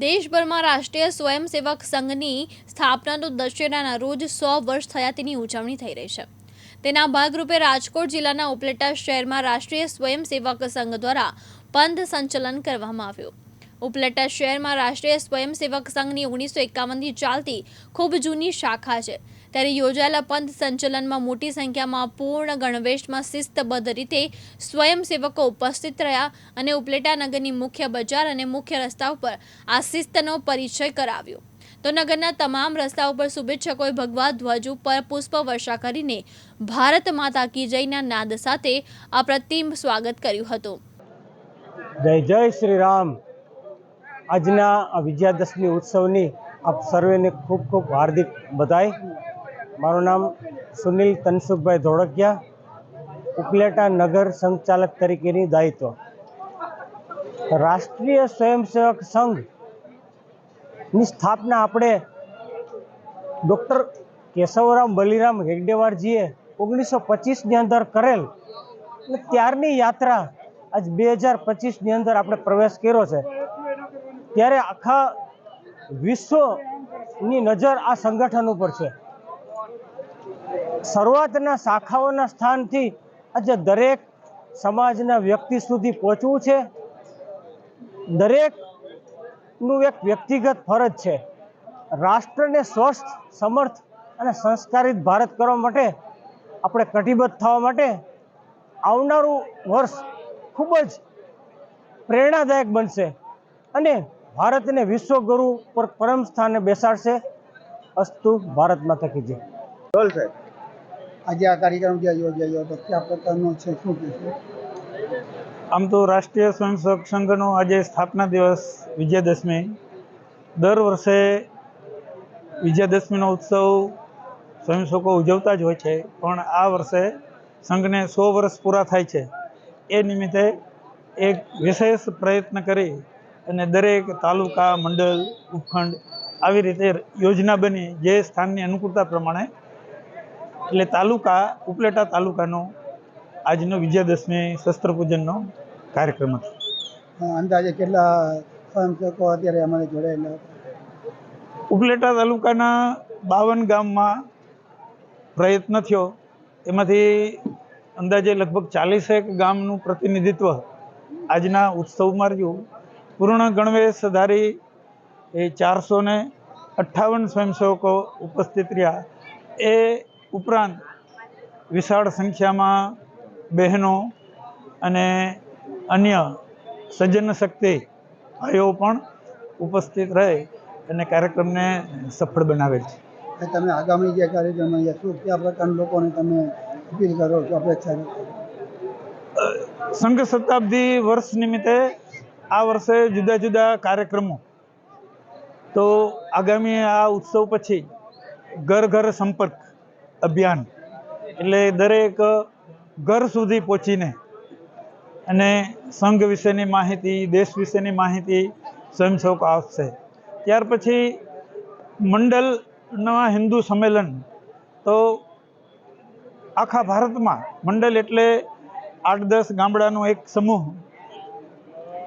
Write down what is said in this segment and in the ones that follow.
દેશભરમાં રાષ્ટ્રીય સ્વયંસેવક સંઘની સ્થાપનાનો દશેરાના રોજ સો વર્ષ થયા તેની ઉજવણી થઈ રહી છે. તેના ભાગરૂપે રાજકોટ જિલ્લાના ઉપલેટા શહેરમાં રાષ્ટ્રીય સ્વયંસેવક સંઘ દ્વારા પંથ સંચલન કરવામાં આવ્યું. ઉપલેટા શહેરમાં રાષ્ટ્રીય સ્વયંસેવક સંઘની ઓગણીસો એકાવનથી ચાલતી ખૂબ જૂની શાખા છે. ત્યારે યોજાયેલા પંથ સંચલનમાં મોટી સંખ્યામાં પૂર્ણ ગણવેશમાં શિસ્તબદ્ધ રીતે સ્વયંસેવકો ઉપસ્થિત રહ્યા અને ઉપલેટા નગરની મુખ્ય બજાર અને મુખ્ય રસ્તા ઉપર આ શિસ્તનો પરિચય કરાવ્યો. તો નગરના તમામ રસ્તા ઉપર શુભેચ્છકોએ ભગવા ધ્વજ ઉપર પુષ્પ વર્ષા કરીને ભારત માતા કી જયના નાદ સાથે અપ્રતિમ સ્વાગત કર્યું હતું. જય જય શ્રી રામ આજના વિજયાદશમી ઉત્સવની આપ સર્વેને ખૂબ ખૂબ હાર્દિક બધાઈ મારું નામ સુનિલ તનસુખભાઈ ધોળકિયા, ઉપલેટા નગર સંચાલક તરીકેની દાયિત્વ. રાષ્ટ્રીય સ્વયંસેવક સંઘની સ્થાપના આપણે ડૉક્ટર કેશવરામ બલિરામ હેગડેવારજીએ ઓગણીસો પચીસની અંદર કરેલ અને ત્યારની યાત્રા આજ બે હજાર પચીસની અંદર આપણે પ્રવેશ કર્યો છે. ત્યારે આખા વિશ્વની નજર આ સંગઠન ઉપર છે. શરૂઆતના શાખાઓના સ્થાનથી આજે દરેક સમાજના વ્યક્તિ સુધી પહોંચવું છે. દરેકનું એક વ્યક્તિગત ફરજ છે. રાષ્ટ્રને સ્વસ્થ, સમર્થ અને સંસ્કારિત ભારત કરવા માટે આપણે કટિબદ્ધ થવા માટે આવનારું વર્ષ ખૂબ જ પ્રેરણાદાયક બનશે અને ભારતને વિશ્વગુરુ પર પરમ સ્થાને બેસાડશે. અસ્તુ ભારતમાં થકી જાય. સાહેબ. આજે આ કાર્યક્રમ જે યોજાયો હતો કયા પ્રકારનો છે, શું કહેશો આમ તો રાષ્ટ્રીય સ્વયંસેવક સંઘનો આજે સ્થાપના દિવસ વિજયાદશમી. દર વર્ષે વિજયાદશમીનો ઉત્સવ સ્વયંસેવકો ઉજવતા જ હોય છે, પણ આ વર્ષે સંઘને સો વર્ષ પૂરા થાય છે. એ નિમિત્તે એક વિશેષ પ્રયત્ન કરી અને દરેક તાલુકા, મંડળ, ઉપખંડ આવી રીતે યોજના બની જે સ્થાનની અનુકૂળતા પ્રમાણે એટલે તાલુકા ઉપલેટા તાલુકાનો આજનો વિજયાદશમી શસ્ત્ર પૂજનનો કાર્યક્રમ હતો. અંદાજે કેટલા સ્વયંસેવકો અત્યારે અમારે જોડાયેલા ઉપલેટા તાલુકાના બાવન ગામમાં પ્રયત્ન થયો. એમાંથી અંદાજે લગભગ ચાલીસેક ગામનું પ્રતિનિધિત્વ આજના ઉત્સવમાં રહ્યું. પૂર્ણ ગણવેશ ધારી એ ચારસો ને અઠ્ઠાવન સ્વયંસેવકો ઉપસ્થિત રહ્યા. એ ઉપરાંત વિશાળ સંખ્યામાં બહેનો અને અન્ય સજ્જન શક્તિ ભાઈઓ પણ ઉપસ્થિત રહે અને કાર્યક્રમને સફળ બનાવે છે. તમે આગામી જે કાર્યક્રમ અહીંયા શું કયા પ્રકારના લોકોને તમે અપીલ કરો છો અપેક્ષા સંઘ શતાબ્દી વર્ષ નિમિત્તે આ વર્ષે જુદા જુદા કાર્યક્રમો. તો આગામી આ ઉત્સવ પછી ઘર ઘર સંપર્ક અભિયાન. એટલે દરેક ઘર સુધી પહોંચીને અને સંઘ વિશેની માહિતી, દેશ વિશેની માહિતી સ્વયંસેવકો આપશે. ત્યાર પછી મંડળના હિન્દુ સંમેલન. તો આખા ભારતમાં મંડળ એટલે આઠ દસ ગામડાનો એક સમૂહ.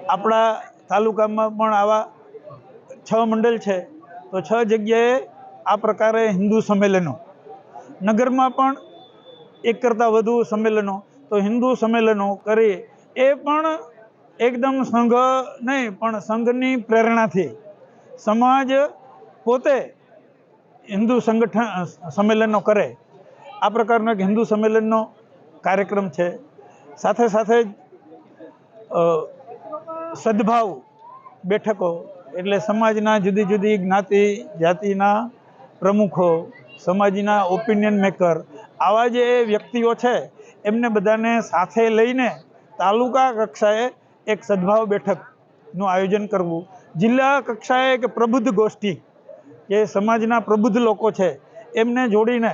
આપણા તાલુકામાં પણ આવા છ મંડળ છે. તો છ જગ્યાએ આ પ્રકારે હિન્દુ સંમેલનો. નગરમાં પણ એક કરતાં વધુ સંમેલનો, તો હિન્દુ સંમેલનો કરી, એ પણ એકદમ સંઘ નહીં, પણ સંઘની પ્રેરણાથી સમાજ પોતે હિન્દુ સંગઠન, સંમેલનો કરે. આ પ્રકારનો એક હિન્દુ સંમેલનનો કાર્યક્રમ છે. સાથે સાથે સદભાવ બેઠકો, એટલે સમાજના જુદી જુદી જ્ઞાતિ, જાતિના પ્રમુખો સમાજના ઓપિનિયન મેકર આવા જે વ્યક્તિઓ છે, એમને બધાને સાથે લઈને તાલુકા કક્ષાએ એક સદભાવ બેઠકનું આયોજન કરવું. જિલ્લા કક્ષાએ એક પ્રબુદ્ધ ગોષ્ઠી જે સમાજના પ્રબુદ્ધ લોકો છે, એમને જોડીને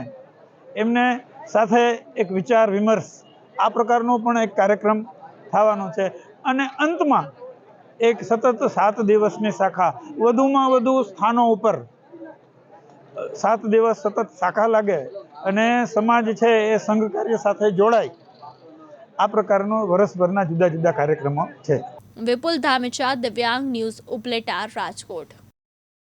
એમને સાથે એક વિચાર વિમર્શ, આ પ્રકારનો પણ એક કાર્યક્રમ થવાનો છે. અને અંતમાં એક સતત સાત દિવસની શાખા, વધુમાં વધુ સ્થાનો ઉપર સાત દિવસ સતત શાખા લાગે અને સમાજ છે એ સંઘ કાર્ય સાથે જોડાય. આ પ્રકારનો વર્ષભરના જુદા જુદા કાર્યક્રમો છે. વિપુલ ધામેચા દિવ્યાંગ ન્યૂઝ ઉપલેટા રાજકોટ.